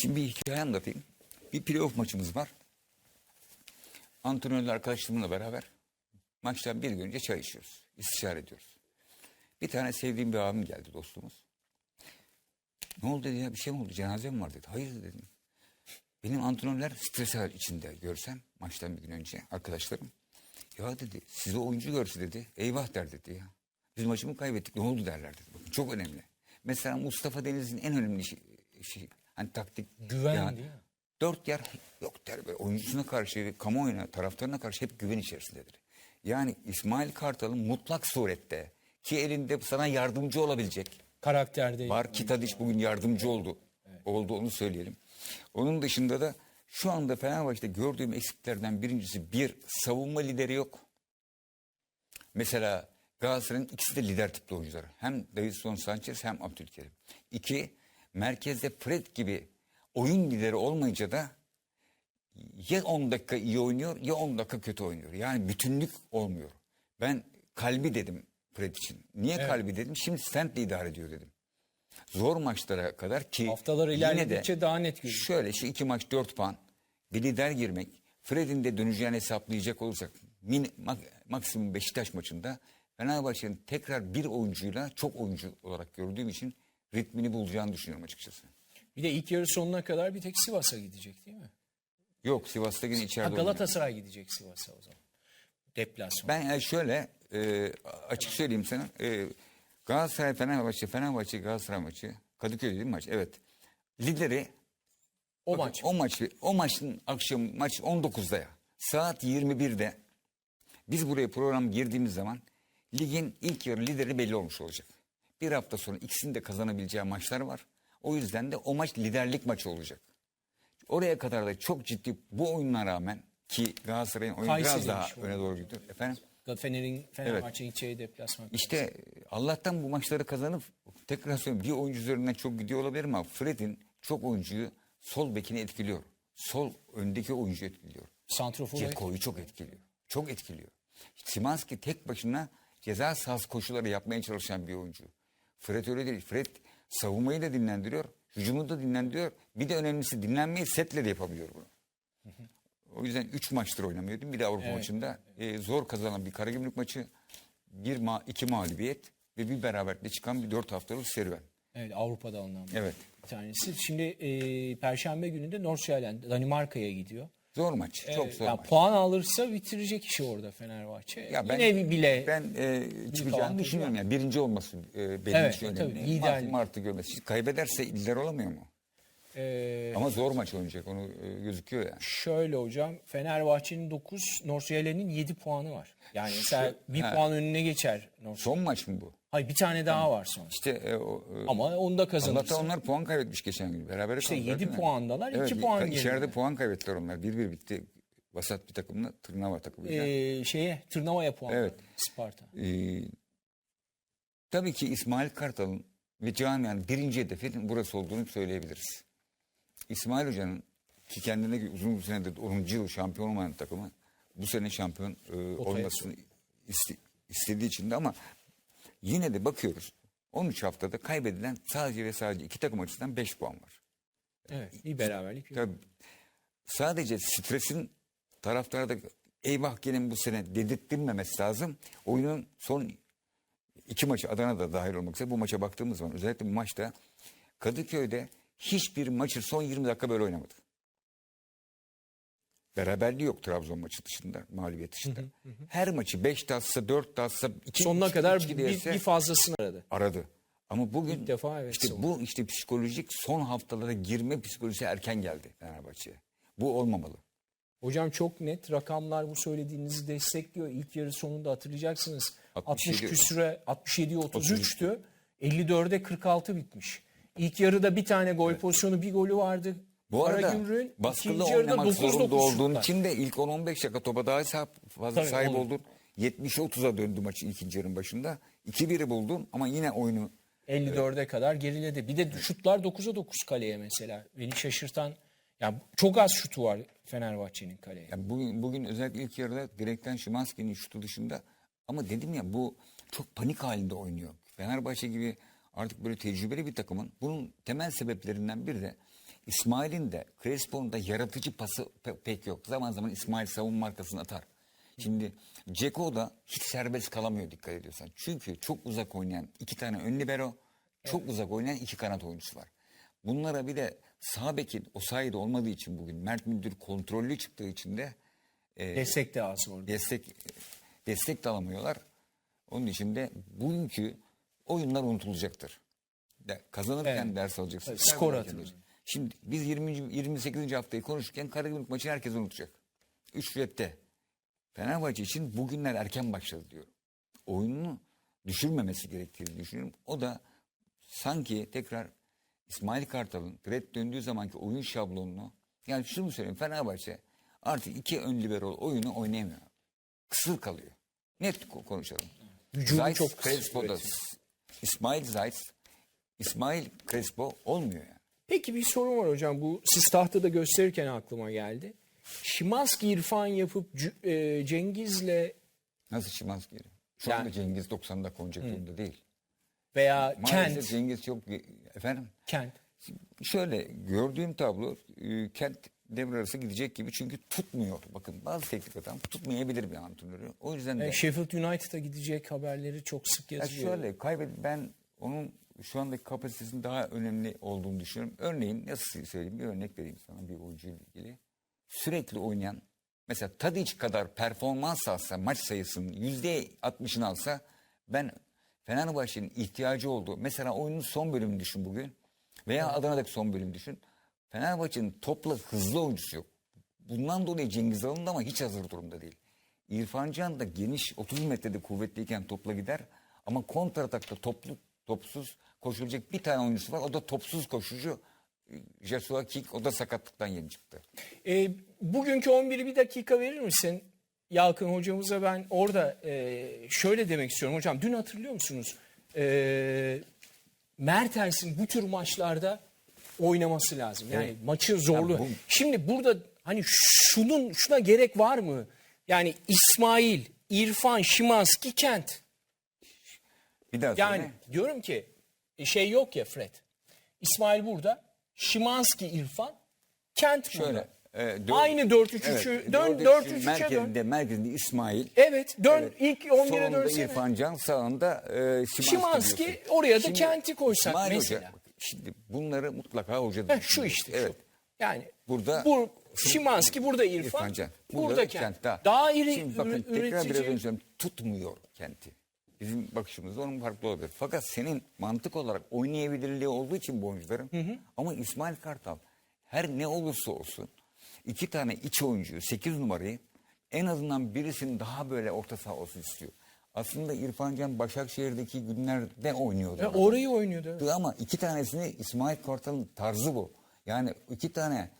Şimdi bir hikaye anlatayım. Bir playoff maçımız var. Antrenörler arkadaşlarımla beraber maçtan bir gün önce çay içiyoruz. İstişare ediyoruz. Bir tane sevdiğim bir abim geldi dostumuz. Ne oldu dedi ya bir şey mi oldu cenaze mi var dedi. Hayır dedim. Benim antrenörler stres içinde görsem maçtan bir gün önce arkadaşlarım. Ya dedi sizi oyuncu görse dedi eyvah der dedi ya. Biz maçı mı kaybettik ne oldu derler dedi. Bakın çok önemli. Mesela Mustafa Deniz'in en önemli şey, şey hani taktik. Güven ya, değil mi? Dört yer yok der böyle oyuncusuna karşı, kamuoyuna, taraftarına karşı hep güven içerisindedir. Yani İsmail Kartal'ın mutlak surette ki elinde sana yardımcı olabilecek Karakterde. Var ki Tadiç bugün yardımcı oldu. Oldu onu söyleyelim. Onun dışında da şu anda Fenerbahçe'de gördüğüm eksiklerden birincisi bir savunma lideri yok. Mesela Galatasaray'ın ikisi de lider tipli oyuncular. Hem Davinson Sanchez hem Abdülkerim. İki, merkezde Fred gibi oyun lideri olmayınca da ya 10 dakika iyi oynuyor ya 10 dakika kötü oynuyor. Yani bütünlük olmuyor. Ben kalbi dedim Fred için. Niye kalbi dedim? Şimdi Stent'le idare ediyor dedim. Zor maçlara kadar ki Haftalar ilerledikçe daha net görünüyor. Şöyle şu iki maç dört puan. Bir lider girmek. Fred'in de döneceğini hesaplayacak olursak min, mak- maksimum Beşiktaş maçında Fenerbahçe'nin tekrar bir oyuncuyla çok oyuncu olarak gördüğüm için ritmini bulacağını düşünüyorum açıkçası. Bir de ilk yarı sonuna kadar bir tek Sivas'a gidecek değil mi? Yok Sivas'ta yine Ha, içeride oynuyor. Galatasaray gidecek Sivas'a o zaman. Deplasman. Ben e, şöyle e, açık söyleyeyim sana. E, Galatasaray Fenerbahçe, Fenerbahçe Galatasaray maçı. Kadıköy değil mi maç? Evet. Lideri o bakın, maç. o maçı o maçın akşam maç 19'da ya. Saat 21'de biz buraya program girdiğimiz zaman ligin ilk yarı lideri belli olmuş olacak. Bir hafta sonra ikisini de kazanabileceği maçlar var. O yüzden de o maç liderlik maçı olacak. Oraya kadar da çok ciddi bu oyununa rağmen ki Galatasaray'ın oyunu biraz Kayseri'ymiş daha öne doğru gidiyor. Efendim? Fener'in Fenerbahçe gideceği deplasman. İşte Allah'tan bu maçları kazanıp tekrar söylüyorum bir oyuncu üzerinden çok gidiyor olabilir ama Fred'in çok oyuncuyu sol bekini etkiliyor. Sol öndeki oyuncu etkiliyor. Santrofor Ceko'yu çok etkiliyor. Çok etkiliyor. Simanski tek başına ceza sahası koşuları yapmaya çalışan bir oyuncu. Fred öyle değil. Fred savunmayı da dinlendiriyor. Hücumu da dinlendiriyor. Bir de önemlisi dinlenmeyi setle de yapabiliyor bunu. O yüzden 3 maçtır oynamıyordum. Bir de Avrupa maçında e, zor kazanan bir Karagümrük maçı, bir ma iki mağlubiyet ve bir beraberlikle çıkan bir 4 haftalık serüven. Evet Avrupa'da alınan Evet. bir tanesi. Şimdi e, Perşembe günü de Nordsjælland Danimarka'ya gidiyor. Zor maç. Çok zor Ya maç. puan alırsa bitirecek işi orada Fenerbahçe. Ya ben, Yine bile ben e, çıkacağını düşünüyorum. Yani birinci olması e, benim Evet, için tabii, önemli. liderlik. Martı, Martı görmesi. Kaybederse lider olamıyor mu? E, Ama zor maç oynayacak. Onu e, gözüküyor yani. şöyle hocam Fenerbahçe'nin 9, Nordsjælland'in 7 puanı var. Yani mesela bir ha. puan önüne geçer. Son maç mı bu? Hayır bir tane daha var sonra. İşte e, o, e, Ama onu da. Allah'tan onlar puan kaybetmiş geçen gün. Beraber İşte kaldılar, yedi değil mi? puandalar, iki puan geride. içeride puan kaybettiler onlar. Bir bir bitti. Vasat bir takımla Tırnava takımıyla. Ee, şeye Tırnava'ya puan Evet. Sparta. Ee, tabii ki İsmail Kartal'ın ve camianın birinci hedefinin burası olduğunu söyleyebiliriz. İsmail Hoca'nın ki kendine uzun süredir 10. yıl şampiyon olmayan takımı bu sene şampiyon e, olmasını iste- istediği için de ama yine de bakıyoruz 13 haftada kaybedilen sadece ve sadece iki takım açısından 5 puan var. Evet. Bir beraberlik. Tabii sadece stresin taraftarda eyvah mi bu sene dedirttirmemesi lazım. Oyunun son iki maçı Adana'da dahil olmak üzere bu maça baktığımız zaman özellikle bu maçta Kadıköy'de hiçbir maçı son 20 dakika böyle oynamadı. Beraberliği yok Trabzon maçı dışında, mağlubiyet dışında. Her maçı 5 tatsa, 4 tatsa, 2 Sonuna kadar bir, bir fazlasını aradı. aradı. Ama bugün İlk defa evet, işte son. bu işte psikolojik son haftalara girme psikolojisi erken geldi Fenerbahçe'ye. Bu olmamalı. Hocam çok net rakamlar bu söylediğinizi destekliyor. İlk yarı sonunda hatırlayacaksınız. 60 67 küsüre 67'ye 33'tü. 54'e 46 bitmiş. İlk yarıda bir tane gol pozisyonu bir golü vardı. Bu arada Karagümrük'ün baskılı ikinci yarıda oynamak 9-9 zorunda olduğun için de ilk 10-15 dakika topa daha sahip, fazla Tabii, sahip olur. oldun. 70-30'a döndü maçı ikinci yarının başında. 2-1'i buldun ama yine oyunu 54'e kadar geriledi. Bir de şutlar 9'a 9 kaleye mesela. Beni şaşırtan yani çok az şutu var Fenerbahçe'nin kaleye. Yani bugün, bugün özellikle ilk yarıda direkten Şimanski'nin şutu dışında ama dedim ya bu çok panik halinde oynuyor. Fenerbahçe gibi artık böyle tecrübeli bir takımın bunun temel sebeplerinden biri de İsmail'in de Crespo'nun da yaratıcı pası pe- pek yok. Zaman zaman İsmail savunma arkasını atar. Şimdi Ceko da hiç serbest kalamıyor dikkat ediyorsan. Çünkü çok uzak oynayan iki tane ön libero, çok uzak oynayan iki kanat oyuncusu var. Bunlara bir de sağ bekin o sayede olmadığı için bugün Mert Müldür kontrollü çıktığı için de Destek de az orada. destek destek de alamıyorlar. Onun için de bugünkü oyunlar unutulacaktır. De, kazanırken Evet. ders alacaksın. Evet, skor atılır. Şimdi biz 20. 28. haftayı konuşurken Karagümrük maçını herkes unutacak. 3 repte. Fenerbahçe için bugünler erken başladı diyorum. Oyununu düşürmemesi gerektiğini düşünüyorum. O da sanki tekrar İsmail Kartal'ın Gret döndüğü zamanki oyun şablonunu yani şunu söyleyeyim Fenerbahçe artık iki ön libero oyunu oynayamıyor. Kısır kalıyor. Net ko- konuşalım. Hücumu Zayt, çok kısır. İsmail Zayt, İsmail Crespo olmuyor yani. Peki bir sorum var hocam. Bu siz tahtada gösterirken aklıma geldi. Şimanski İrfan yapıp e, Cengiz'le Nasıl Şimanski? Şu Yani- anda Cengiz 90'da konacak durumda değil. veya Maalesef Kent. Cengiz çok efendim Kent. şöyle gördüğüm tablo e, Kent devre arası gidecek gibi çünkü tutmuyor. Bakın bazı teknik adam tutmayabilir bir antrenörü. O yüzden de E, Sheffield United'a gidecek haberleri çok sık Ya yazıyor. şöyle kaybet ben onun şu andaki kapasitesinin daha önemli olduğunu düşünüyorum. Örneğin nasıl söyleyeyim bir örnek vereyim sana bir oyuncuyla ilgili. Sürekli oynayan mesela Tadic kadar performans alsa maç sayısının yüzde 60'ını alsa ben Fenerbahçe'nin ihtiyacı olduğu mesela oyunun son bölümünü düşün bugün veya Adana'daki son bölümü düşün. Fenerbahçe'nin topla hızlı oyuncusu yok. Bundan dolayı Cengiz alındı ama hiç hazır durumda değil. İrfan Can da geniş 30 metrede kuvvetliyken topla gider ama kontratakta toplu topsuz koşulacak bir tane oyuncusu var. O da topsuz koşucu Joshua King o da sakatlıktan yeni çıktı. E, bugünkü 11'i bir dakika verir misin? Yalkın hocamıza ben orada e, şöyle demek istiyorum. Hocam dün hatırlıyor musunuz? E, Mertens'in bu tür maçlarda oynaması lazım. Yani Evet. maçı zorlu. Ya bu- Şimdi burada hani şunun şuna gerek var mı? Yani İsmail, İrfan, Şimanski, Kent. Bir daha Yani söyle. diyorum ki e, şey yok ya Fred. İsmail burada, Şimanski, İrfan, Kent burada. Şöyle. e, dört- Aynı 4-3-3'ü Evet, dön 4-3-3'ün 4-3-3'e dön. merkezinde, merkezinde İsmail. Evet dön Evet. ilk 11'e Solunda dönsene. İrfan Can sağında e, Şimanski, Şimanski, oraya da Kent'i koysak İsmail mesela. Hoca, şimdi bunları mutlaka hoca Heh, şu işte Evet. şu. Yani Burada- bu Şimanski burada İrfan, İrfan Can. burada, Kent. Kent daha. Daha iri Şimdi bakın üretici. tekrar biraz önce. Tutmuyor Kent'i. Bizim bakışımızda onun farklı olabilir. Fakat senin mantık olarak oynayabilirliği olduğu için bu oyuncuların. Ama İsmail Kartal her ne olursa olsun iki tane iç oyuncuyu 8 numarayı en azından birisinin daha böyle orta saha olsun istiyor. Aslında İrfan Can Başakşehir'deki günlerde oynuyordu. E, orayı oynuyordu. Ama iki tanesini İsmail Kartal'ın tarzı bu. Yani iki tane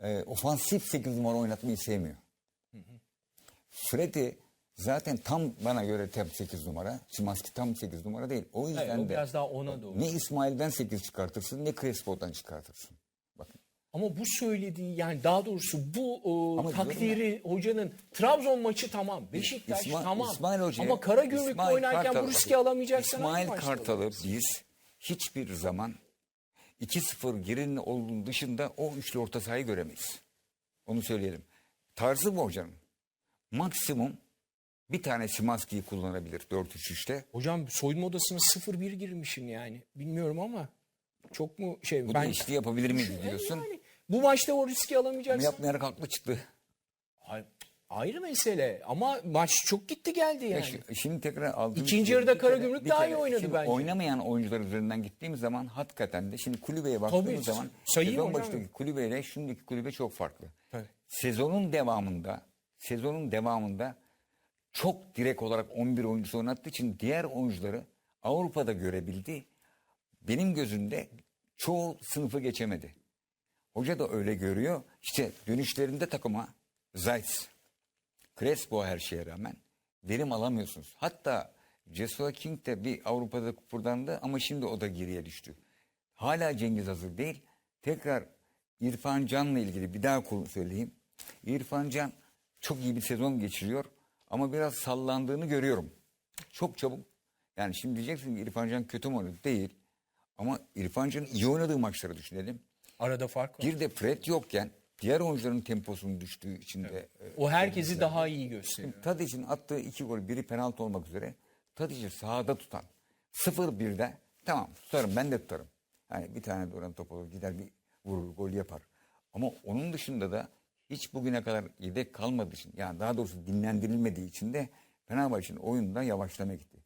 e, ofansif 8 numara oynatmayı sevmiyor. Freddy zaten tam bana göre tam 8 numara. Şimanski tam 8 numara değil. O yüzden Evet, o de biraz daha ona doğru. ne İsmail'den 8 çıkartırsın ne Crespo'dan çıkartırsın. Ama bu söylediği yani daha doğrusu bu Ama diyorum takdiri hocanın Trabzon maçı tamam. Beşiktaş İsma- tamam. İsmail Hoca'ya- Ama Karagümrük'te İsmail oynarken Kartal- bu riski alamayacaksan İsmail Kartal'ı biz hiçbir zaman 2-0 gerinin olduğunun dışında o üçlü orta sahayı göremeyiz. Onu söyleyelim. Tarzı bu hocanın. Maksimum bir tane Şimanski'yi kullanabilir 4-3-3'te. Hocam soyunma odasına 0-1 girmişsin yani. Bilmiyorum ama çok mu şey Bu ben değişikliği yapabilir miydi diyorsun. Yani bu maçta o riski Ama alamayacaksın. yapmayarak haklı çıktı. Ay- Ayrı mesele ama maç çok gitti geldi yani. Şi- Şimdi tekrar aldığımız İkinci şey- yarıda Karagümrük daha iyi oynadı bence. Oynamayan oyuncular üzerinden gittiğimiz zaman hakikaten de şimdi kulübeye baktığımız Tabii, zaman sezon başındaki kulübeyle şimdiki kulübe çok farklı. Tabii. Sezonun devamında sezonun devamında çok direkt olarak 11 oyuncusu oynattığı için diğer oyuncuları Avrupa'da görebildi. Benim gözümde çoğu sınıfı geçemedi. Hoca da öyle görüyor. İşte dönüşlerinde takıma Zayt, Crespo her şeye rağmen verim alamıyorsunuz. Hatta Joshua King de bir Avrupa'da kıpırdandı ama şimdi o da geriye düştü. Hala Cengiz hazır değil. Tekrar İrfan Can'la ilgili bir daha söyleyeyim. İrfan Can çok iyi bir sezon geçiriyor ama biraz sallandığını görüyorum. Çok çabuk. Yani şimdi diyeceksin ki İrfan Can kötü mü oynadı? Değil. Ama İrfan Can'ın iyi oynadığı maçları düşünelim. Arada fark var. Bir de Fred yokken diğer oyuncuların temposunun düştüğü için de e, O herkesi daha iyi gösteriyor. Tadic'in attığı iki gol biri penaltı olmak üzere Tadic'i sahada tutan 0-1'de tamam tutarım ben de tutarım. Yani bir tane duran top olur gider bir vurur gol yapar. Ama onun dışında da hiç bugüne kadar yedek kalmadığı için yani daha doğrusu dinlendirilmediği için de Fenerbahçe'nin oyununda yavaşlama gitti.